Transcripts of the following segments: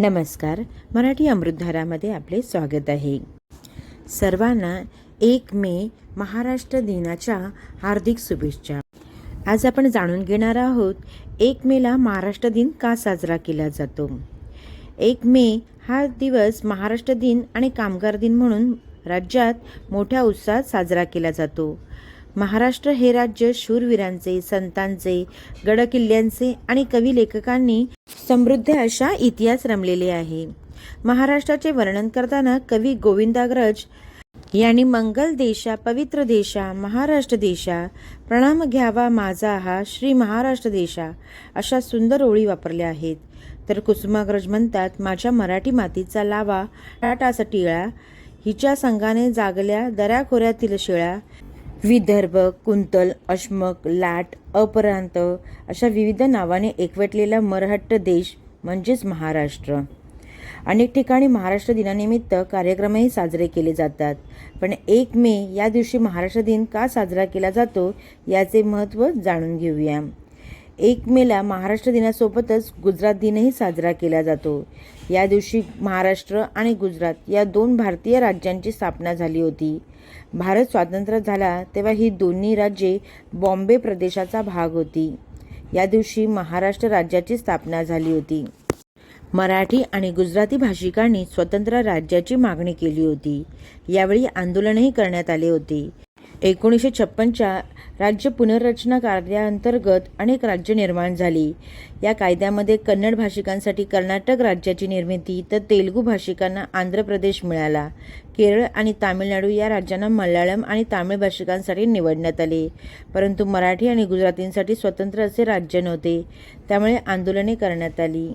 नमस्कार. मराठी अमृतधारामध्ये आपले स्वागत आहे. सर्वांना एक मे महाराष्ट्र दिनाच्या हार्दिक शुभेच्छा. आज आपण जाणून घेणार आहोत एक मेला महाराष्ट्र दिन का साजरा केला जातो? एक मे हा दिवस महाराष्ट्र दिन आणि कामगार दिन म्हणून राज्यात मोठ्या उत्साहात साजरा केला जातो. महाराष्ट्र हे राज्य शूरवीरांचे संतांचे गडकिल्ल्यांचे आणि कवी लेखकांनी समृद्ध अशा इतिहास रमलेले आहे. महाराष्ट्राचे वर्णन करताना कवी गोविंदाग्रज यांनी मंगल देशा पवित्र देशा महाराष्ट्र देशा प्रणाम घ्यावा माझा हा श्री महाराष्ट्र देशा अशा सुंदर ओळी वापरल्या आहेत. तर कुसुमाग्रज म्हणतात माझ्या मराठी मातीचा लावा टाटाचा टिळा हिच्या संघाने जागल्या दऱ्याखोऱ्यातील शिळा विदर्भ कुंतल अश्मक लाट अपरांत अशा विविध नावाने एकवटलेला मरहट्ट देश म्हणजेच महाराष्ट्र. अनेक ठिकाणी महाराष्ट्र दिनानिमित्त कार्यक्रमही साजरे केले जातात. पण एक मे या दिवशी महाराष्ट्र दिन का साजरा केला जातो याचे महत्त्व जाणून घेऊया. एक मेला महाराष्ट्र दिनासोबतच गुजरात दिनही साजरा केला जातो. या दिवशी महाराष्ट्र आणि गुजरात या दोन भारतीय राज्यांची स्थापना झाली होती. भारत स्वातंत्र्य झाला तेव्हा ही दोन्ही राज्ये बॉम्बे प्रदेशाचा भाग होती. या दिवशी महाराष्ट्र राज्याची स्थापना झाली होती. मराठी आणि गुजराती भाषिकांनी स्वतंत्र राज्याची मागणी केली होती. यावेळी आंदोलनही करण्यात आले होते. एकोणीसशे छप्पनच्या राज्य पुनर्रचना कार्याअंतर्गत अनेक राज्य निर्माण झाली. या कायद्यामध्ये कन्नड भाषिकांसाठी कर्नाटक राज्याची निर्मिती तर तेलुगू भाषिकांना आंध्र प्रदेश मिळाला. केरळ आणि तामिळनाडू या राज्यांना मल्याळम आणि तामिळ भाषिकांसाठी निवडण्यात आले. परंतु मराठी आणि गुजरातींसाठी स्वतंत्र असे राज्य नव्हते. त्यामुळे आंदोलने करण्यात आली.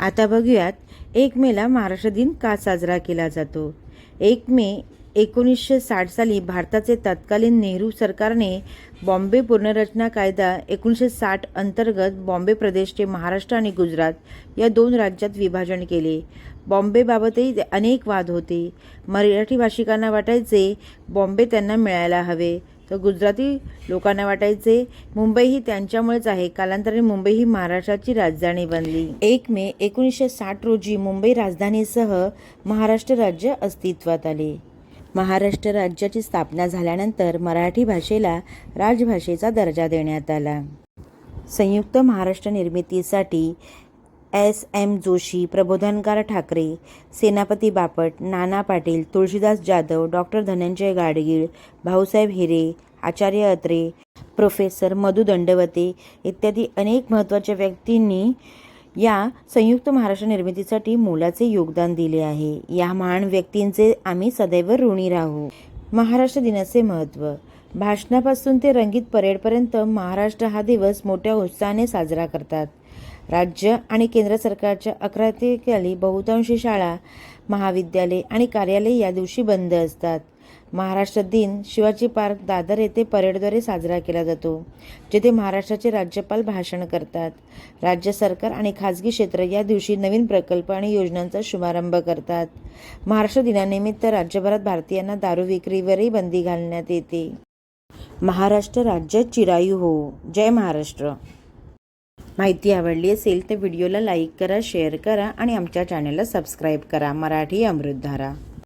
आता बघूयात एक मेला महाराष्ट्र दिन का साजरा केला जातो? एक मे एकोणीसशे साठ साली भारताचे तत्कालीन नेहरू सरकारने बॉम्बे पुनर्रचना कायदा एकोणीसशे साठ अंतर्गत बॉम्बे प्रदेशचे महाराष्ट्र आणि गुजरात या दोन राज्यात विभाजन केले. बॉम्बेबाबतही अनेक वाद होते. मराठी भाषिकांना वाटायचे बॉम्बे त्यांना मिळायला हवे. तर गुजराती लोकांना वाटायचे मुंबई ही त्यांच्यामुळेच आहे. कालांतराने मुंबई ही महाराष्ट्राची राजधानी बनली. एक मे एकोणीसशे साठ रोजी मुंबई राजधानीसह महाराष्ट्र राज्य अस्तित्वात आले. महाराष्ट्र राज्याची स्थापना झाल्यानंतर मराठी भाषेला राजभाषेचा दर्जा देण्यात आला. संयुक्त महाराष्ट्र निर्मितीसाठी S. M. Joshi Prabodhankar Thackeray Senapati Bapat Nana Patil Tulshidas Jadhav doctor Dhananjay Gadgil Bhausaheb Hire Acharya Atre professor Madhu Dandavate इत्यादी अनेक महत्त्वाच्या व्यक्तींनी या संयुक्त महाराष्ट्र निर्मितीसाठी मोलाचे योगदान दिले आहे. या महान व्यक्तींचे आम्ही सदैव ऋणी राहू. महाराष्ट्र दिनाचे महत्त्व. भाषणापासून ते रंगीत परेडपर्यंत महाराष्ट्र हा दिवस मोठ्या उत्साहाने साजरा करतात. राज्य आणि केंद्र सरकारच्या अकरातेखाली बहुतांशी शाळा महाविद्यालय आणि कार्यालय या दिवशी बंद असतात. महाराष्ट्र दिन शिवाजी पार्क दादर येथे परेडद्वारे साजरा केला जातो जेथे महाराष्ट्राचे राज्यपाल भाषण करतात. राज्य सरकार आणि खाजगी क्षेत्र या दिवशी नवीन प्रकल्प आणि योजनांचा शुभारंभ करतात. महाराष्ट्र दिनानिमित्त राज्यभरात भारतीयांना दारू विक्रीवरही बंदी घालण्यात येते. महाराष्ट्र राज्य चिरायू हो. जय महाराष्ट्र. माहिती आवडली असेल तर व्हिडिओला लाईक करा शेअर करा आणि आमच्या चॅनलला सबस्क्राईब करा. मराठी अमृतधारा.